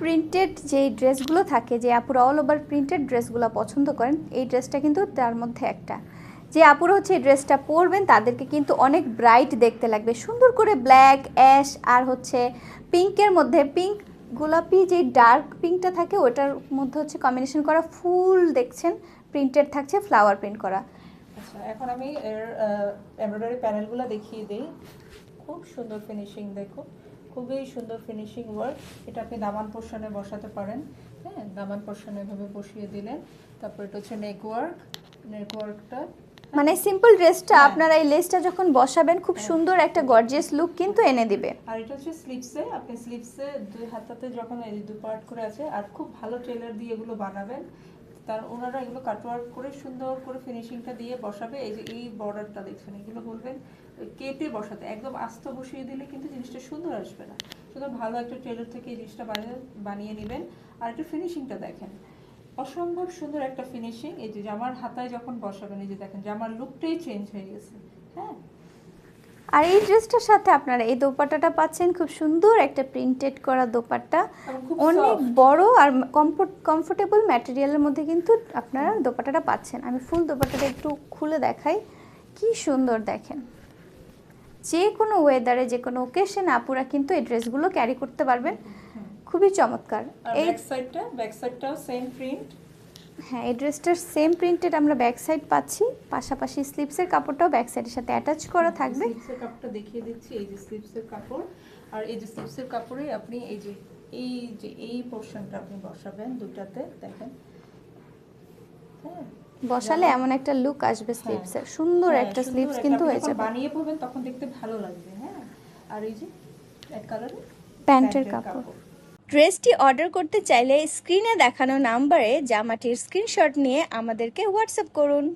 Printed যে ড্রেসগুলো থাকে, যে আপুরা অল ওভার প্রিন্টেড ড্রেসগুলো পছন্দ করেন, এই ড্রেসটা কিন্তু তার মধ্যে একটা। যে আপুরা হচ্ছে এই ড্রেসটা পরবেন, তাদেরকে কিন্তু অনেক ব্রাইট দেখতে লাগবে। সুন্দর করে ব্ল্যাক অ্যাশ আর হচ্ছে পিঙ্কের মধ্যে পিঙ্ক গোলাপি যে ডার্ক পিঙ্কটা থাকে, ওটার মধ্যে হচ্ছে কম্বিনেশন করা ফুল দেখছেন প্রিন্টেড থাকছে ফ্লাওয়ার প্রিন্ট করা। আচ্ছা এখন আমি এর এমব্রয়ডারি প্যানেলগুলো দেখিয়ে দিই। খুব সুন্দর ফিনিশিং দেখো। খুবই সুন্দর ফিনিশিং ওয়ার্ক এটা আপনি দামান পোর্শনে বসাতে পারেন। হ্যাঁ দামান পোর্শনে এভাবে বসিয়ে দিলেন। তারপর এটা হচ্ছে নেক ওয়ার্ক নেক ওয়ার্কটা মানে সিম্পল ড্রেসটা হ্যাঁ। আপনারা এই লেসটা যখন বসাবেন খুব সুন্দর একটা গর্জিয়াস লুক কিন্তু এনে দিবে। আর এটা হচ্ছে স্লিপসে আপনি স্লিপসে দুই হাতাতে যখন এই দু পার্ট করে আছে আর খুব ভালো টেলার দিয়ে এগুলো বানাবেন। তার ওনারা এগুলো কাটওয়ার্ক করে সুন্দর করে ফিনিশিংটা দিয়ে বসাবে। এই যে এই বর্ডারটা দেখছেন, এগুলো বলবেন, কেটে বসাতে। একদম আস্ত বসিয়ে দিলে কিন্তু জিনিসটা সুন্দর আসবে না। সুতরাং ভালো একটা টেলার থেকে এই জিনিসটা বানিয়ে বানিয়ে নেবেন। আর একটু ফিনিশিংটা দেখেন। অসম্ভব সুন্দর একটা ফিনিশিং এই যে জামার হাতায় যখন বসাবেন, এই যে দেখেন, জামার লুকটাই চেঞ্জ হয়ে গেছে। হ্যাঁ? আর এই ড্রেসটার সাথে আপনারা এই দোপাট্টাটা পাচ্ছেন খুব সুন্দর একটা প্রিন্টেড করা দোপাট্টা। অনেক বড় আর কমফোর্ট কমফোর্টেবল ম্যাটেরিয়ালের মধ্যে কিন্তু আপনারা দোপাট্টাটা পাচ্ছেন। আমি ফুল দোপাট্টাটা একটু খুলে দেখাই। কি সুন্দর দেখেন। যে কোনো ওয়েদারে যে কোনো ওকেশনে আপুরা কিন্তু এই ড্রেসগুলো ক্যারি করতে পারবেন। খুবই চমৎকার। এই সাইডটা ব্যাক সাইডটাও সেম প্রিন্ট হ্যাঁ এই ড্রেসটার সেম প্রিন্টেড আমরা ব্যাক সাইড পাচ্ছি পাশাপাশি স্লিপসের কাপড়টাও ব্যাক সাইডের সাথে অ্যাটাচ করা থাকবে। স্লিপসের কাপড়টা দেখিয়ে দিচ্ছি এই যে স্লিপসের কাপড়। আর এই যে স্লিপসের কাপড়ে আপনি এই যে এই যে এই পোর্শনটা আপনি বসাবেন দুটাতে দেখেন। হ্যাঁ? বসালে এমন একটা লুক আসবে স্লিপসের সুন্দর হ্যাঁ, একটা স্লিপস কিন্তু হয়ে যাবে। বানিয়ে পরবেন তখন দেখতে ভালো লাগবে হ্যাঁ। আর এই যে এক কালারের প্যান্টের কাপড়। ড্রেসটি অর্ডার করতে চাইলে স্ক্রিনে দেখানো নাম্বারে জামাটির স্ক্রিনশট নিয়ে আমাদেরকে হোয়াটসঅ্যাপ করুন।